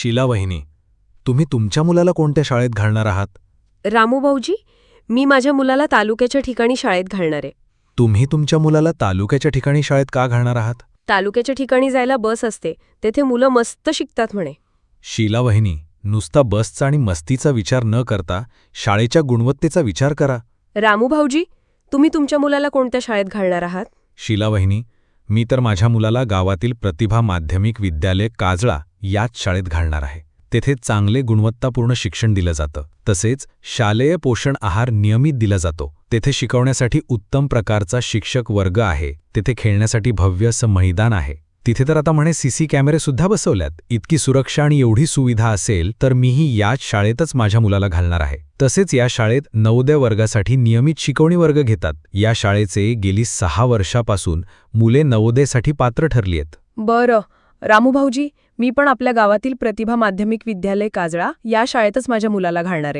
शीला वहिनी तुम्ही तुमच्या मुलाला कोणत्या शाळेत घालणार आहात? रामूभाऊजी मी माझ्या मुलाला तालुक्याच्या ठिकाणी शाळेत घालणार आहे. तुम्ही तुमच्या मुलाला तालुक्याच्या ठिकाणी शाळेत का घालणार आहात? तालुक्याच्या ठिकाणी जायला बस असते तेथे मुलं मस्त शिकतात म्हणे. शीला वहिनी नुसता बसचा आणि मस्तीचा विचार न करता शाळेच्या गुणवत्तेचा विचार करा. रामूभाऊजी तुम्ही तुमच्या मुलाला कोणत्या शाळेत घालणार आहात? शीला वहिनी मी तर माझ्या मुलाला गावातील प्रतिभा माध्यमिक विद्यालय काजळा याच शाळेत घालणार आहे. तेथे चांगले गुणवत्तापूर्ण शिक्षण दिलं जातं. तसेच शालेय पोषण आहार नियमित दिला जातो. तेथे शिकवण्यासाठी उत्तम प्रकारचा शिक्षक वर्ग आहे. तेथे खेळण्यासाठी भव्य असं मैदान आहे. तिथे तर आता म्हणे सीसी सी कॅमेरेसुद्धा बसवल्यात. इतकी सुरक्षा आणि एवढी सुविधा असेल तर मीही याच शाळेतच माझ्या मुलाला घालणार आहे. तसेच या शाळेत नवोदय वर्गासाठी नियमित शिकवणी वर्ग घेतात. या शाळेचे गेली सहा वर्षापासून मुले नवोदयसाठी पात्र ठरली आहेत. बरं. रामूभाऊजी मी पण आपल्या गावातील प्रतिभा माध्यमिक विद्यालय काजळा या शाळेतच माझ्या मुलाला घालणार आहे.